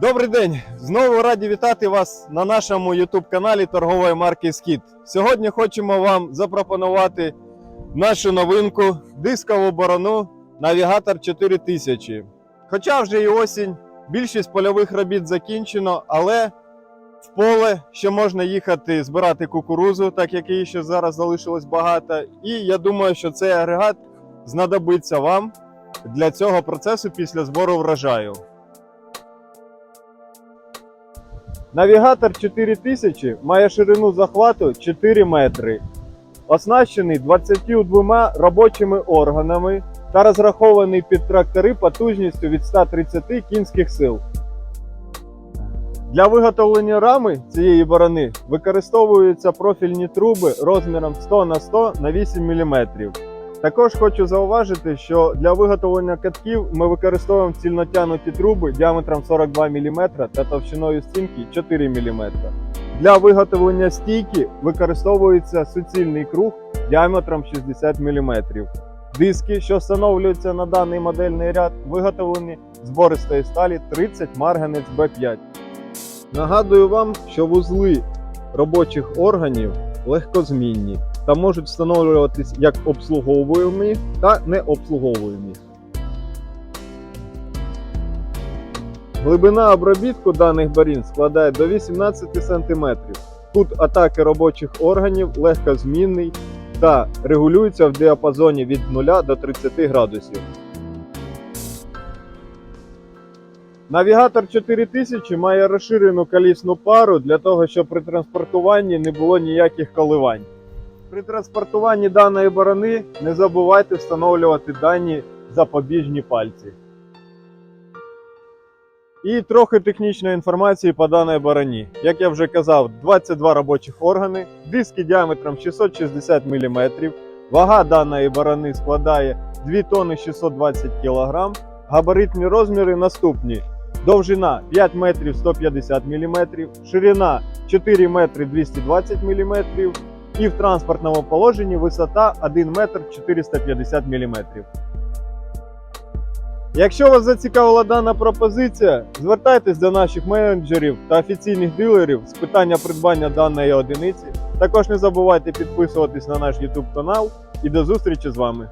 Добрий день! Знову раді вітати вас на нашому YouTube каналі торгової марки Скіт. Сьогодні хочемо вам запропонувати нашу новинку дискову борону Навігатор 4000. Хоча вже і осінь, більшість польових робіт закінчено, але в поле ще можна їхати збирати кукурузу, так як її ще зараз залишилось багато. І я думаю, що цей агрегат знадобиться вам для цього процесу після збору врожаю. Навігатор 4000 має ширину захвату 4 метри, оснащений 22 робочими органами та розрахований під трактори потужністю від 130 кінських сил. Для виготовлення рами цієї борони використовуються профільні труби розміром 100 на 100 на 8 мм. Також хочу зауважити, що для виготовлення катків ми використовуємо цільнотянуті труби діаметром 42 мм та товщиною стінки 4 мм. Для виготовлення стійки використовується суцільний круг діаметром 60 мм. Диски, що встановлюються на даний модельний ряд, виготовлені з бористої сталі 30 марганець B5. Нагадую вам, що вузли робочих органів легкозмінні та можуть встановлюватись як обслуговуємі та необслуговуємі. Глибина обробітку даних борін складає до 18 см. Кут атаки робочих органів легкозмінний та регулюється в діапазоні від 0 до 30 градусів. Навігатор 4000 має розширену колісну пару для того, щоб при транспортуванні не було ніяких коливань. При транспортуванні даної борони не забувайте встановлювати дані запобіжні пальці. І трохи технічної інформації по даній бороні. Як я вже казав, 22 робочих органи, диски діаметром 660 мм, вага даної борони складає 2 тонни 620 кг, габаритні розміри наступні. Довжина 5 метрів 150 мм, ширина 4 метри 220 мм, і в транспортному положенні висота 1 метр 450 мм. Якщо вас зацікавила дана пропозиція, звертайтесь до наших менеджерів та офіційних дилерів з питання придбання даної одиниці. Також не забувайте підписуватись на наш YouTube канал і до зустрічі з вами.